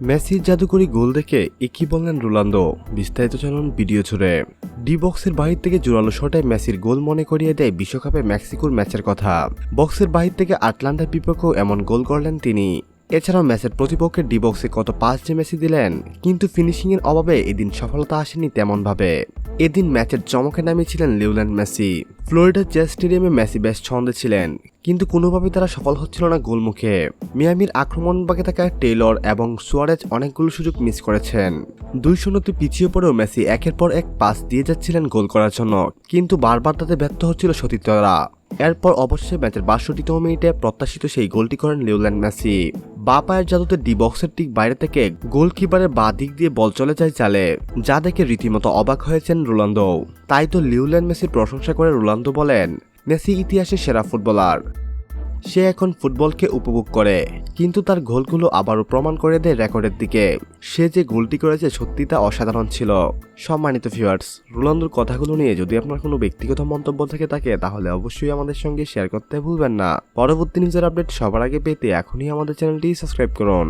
মেসির জাদুকরি গোল দেখে একই বললেন রোনালদো। বিস্তারিত জানুন ভিডিও ছুড়ে ডি বক্সের বাহির থেকে জোরালো শটে মেসির গোল মনে করিয়ে দেয় বিশ্বকাপে মেক্সিকোর ম্যাচের কথা। বক্সের বাহির থেকে আটলান্টার বিপক্ষেও এমন গোল করলেন তিনি। এছাড়াও ম্যাচের প্রতিপক্ষের ডিবক্সে কত পাঁচ যে মেসি দিলেন, কিন্তু ফিনিশিংয়ের অভাবে এদিন সফলতা আসেনি তেমনভাবে। এদিন ম্যাচের চমকে নামিয়েছিলেন লিওল্যান্ড মেসি। ফ্লোরিডার জেস স্টেডিয়ামে মেসি বেশ ছন্দে ছিলেন, কিন্তু কোনোভাবেই তারা সফল হচ্ছিল না গোলমুখে। মিয়ামির আক্রমণ বাগে থাকা টেইলর এবং সুয়ারেজ অনেকগুলো সুযোগ মিস করেছেন। দুই শূন্যতে পিছিয়ে পড়েও মেসি একের পর এক পাস দিয়ে যাচ্ছিলেন গোল করার জন্য, কিন্তু বারবার তাতে ব্যর্থ হচ্ছিল সতীর্থরা। এরপর অবশেষে ম্যাচের বাষট্টিতম মিনিটে প্রত্যাশিত সেই গোলটি করেন লিওল্যান্ড মেসি। বা পায়ের জাদুতে ডি বক্সের ঠিক বাইরে থেকে গোলকিপারের বা দিক দিয়ে বল চলে যায় চালে, যা দেখে রীতিমতো অবাক হয়েছেন রোনালদো তাই তো লিওল্যান্ড মেসির প্রশংসা করে রোনালদো বলেন, মেসি ইতিহাসের সেরা ফুটবলার। সে এখন ফুটবলকে উপভোগ করে, কিন্তু তার গোলগুলো আবারও প্রমাণ করে দেয় রেকর্ডের দিকে। সে যে গোলটি করেছে সত্যি তা অসাধারণ ছিল। সম্মানিত ভিউয়ার্স রোনালদোর কথাগুলো নিয়ে যদি আপনার কোনো ব্যক্তিগত মন্তব্য থেকে থাকে, তাহলে অবশ্যই আমাদের সঙ্গে শেয়ার করতে ভুলবেন না। পরবর্তী নিউজের আপডেট সবার আগে পেতে এখনই আমাদের চ্যানেলটি সাবস্ক্রাইব করুন।